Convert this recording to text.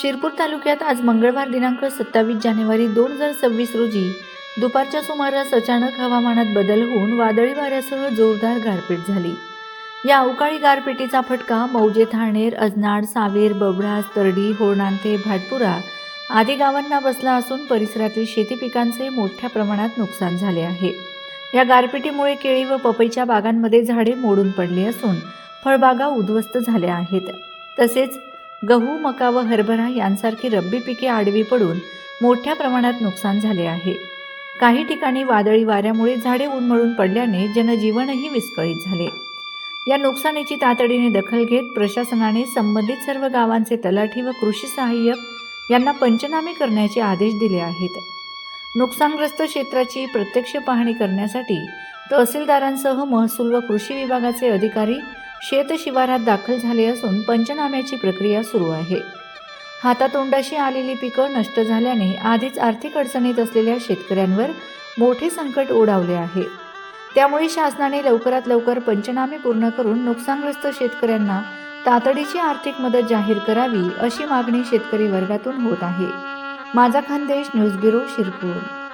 शिरपूर तालुक्यात आज मंगळवार दिनांक सत्तावीस जानेवारी दोन हजार सव्वीस रोजी दुपारच्या सुमारास अचानक हवामानात बदल होऊन वादळी वाऱ्यासह जोरदार गारपीट झाली. या अवकाळी गारपिटीचा फटका मौजे थाणेर अजनाड सावेर बबडास तरडी होरणांते भाटपुरा आदी गावांना बसला असून परिसरातील शेती पिकांचे मोठ्या प्रमाणात नुकसान झाले आहे. या गारपिटीमुळे केळी व पपईच्या बागांमध्ये झाडे मोडून पडली असून फळबागा उद्ध्वस्त झाल्या आहेत. तसेच गहू मका व हरभरा यांसारखी रब्बी पिके आडवी पडून मोठ्या प्रमाणात नुकसान झाले आहे. काही ठिकाणी वादळी वाऱ्यामुळे झाडे उन्मळून पडल्याने जनजीवनही विस्कळीत झाले. या नुकसानीची तातडीने दखल घेत प्रशासनाने संबंधित सर्व गावांचे तलाठी व कृषी सहाय्यक यांना पंचनामे करण्याचे आदेश दिले आहेत. नुकसानग्रस्त क्षेत्राची प्रत्यक्ष पाहणी करण्यासाठी तहसीलदारांसह महसूल व कृषी विभागाचे अधिकारी शेतशिवारात दाखल झाले असून पंचनाम्याची प्रक्रिया सुरू आहे. हातातोंडाशी आलेली पिकं नष्ट झाल्याने आधीच आर्थिक अडचणीत असलेल्या शेतकऱ्यांवर मोठे संकट ओढावले आहे. त्यामुळे शासनाने लवकरात लवकर पंचनामे पूर्ण करून नुकसानग्रस्त शेतकऱ्यांना तातडीची आर्थिक मदत जाहीर करावी अशी मागणी शेतकरी वर्गातून होत आहे. माझा खानदेश न्यूज ब्युरो शिरपूर.